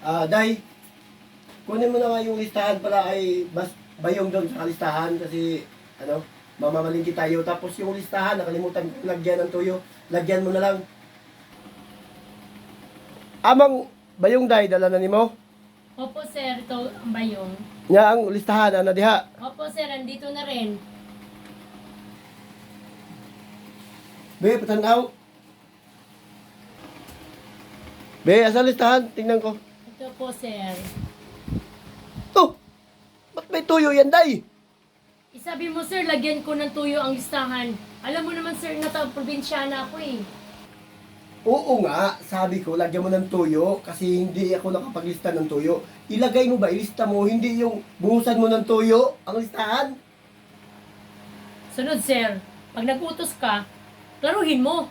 Ah, Day, kunin mo na nga yung listahan para ay bas, bayong doon sa listahan kasi ano, mamamalingki tayo. Tapos yung listahan, nakalimutan ko lagyan ng tuyo. Lagyan mo na lang. Amang bayong day, dala na nimo. Opo sir, ito ang bayong. Nga ang listahan, ano diha. Opo sir, andito na rin. Be, patanaw. Be, asa listahan? Tingnan ko. Ito po sir. Oh! Ba't may tuyo yan, day? Isabi mo sir, lagyan ko ng tuyo ang listahan. Alam mo naman sir, nata probinsyana ako eh. Oo nga, sabi ko, lagyan mo ng tuyo kasi hindi ako nakapaglista ng tuyo. Ilagay mo ba, ilista mo, hindi yung buhusan mo ng tuyo ang listahan. Sunod sir, pag nagutos ka, klaruhin mo.